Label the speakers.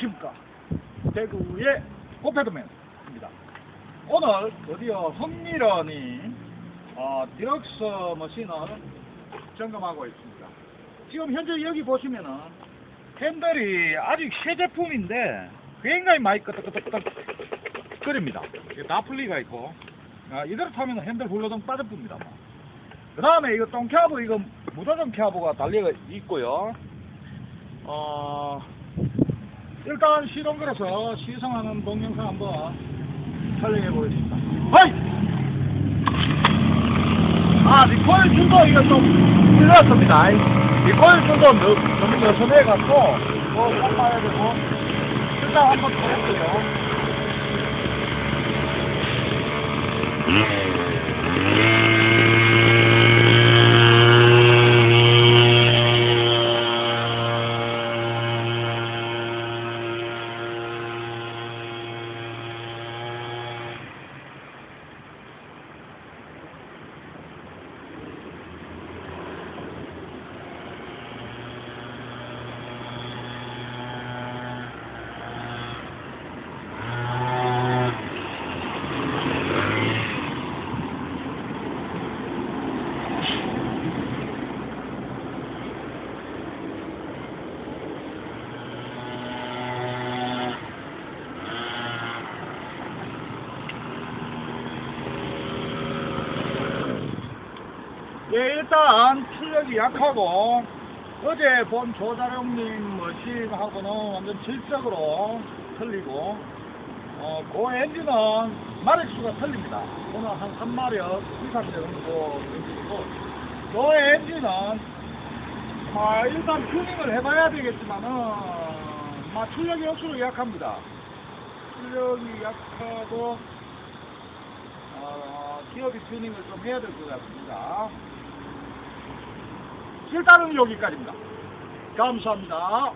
Speaker 1: 안녕하십니까. 대구의 오페드맨입니다. 오늘 드디어 흥미런이 어, 디럭스 머신을 점검하고 있습니다. 지금 현재 여기 보시면은 핸들이 아직 새 제품인데 굉장히 많이 끄덕끄덕끄덕 거립니다. 이게 다 풀리가 있고 아, 이대로 타면 핸들 훌러덩 빠져봅니다. 그 다음에 이거 똥캐브 이거 무조건 캐브가 달려 있고요. 어, 일단 시동 걸어서 시승하는 동영상 한번 촬영해 보겠습니다. 아, 리코일 줄도 이거 좀 틀렸습니다. 리코일 줄도 너- 너무 여선해갖고, 뭐, 꼭 봐야 되고, 일단 한번 해볼게요. 예, 일단 출력이 약하고 어제 본 조자룡님 머신하고는 완전 질적으로 틀리고 어, 그 엔진은 마력수가 틀립니다. 오늘 한 3마력 이상 정도 엔진이고 그 엔진은 아, 일단 튜닝을 해봐야 되겠지만은 마, 출력이 역수로 약합니다. 출력이 약하고 어, 기업이 튜닝을 좀 해야 될 것 같습니다. 일단은 여기까지입니다. 감사합니다.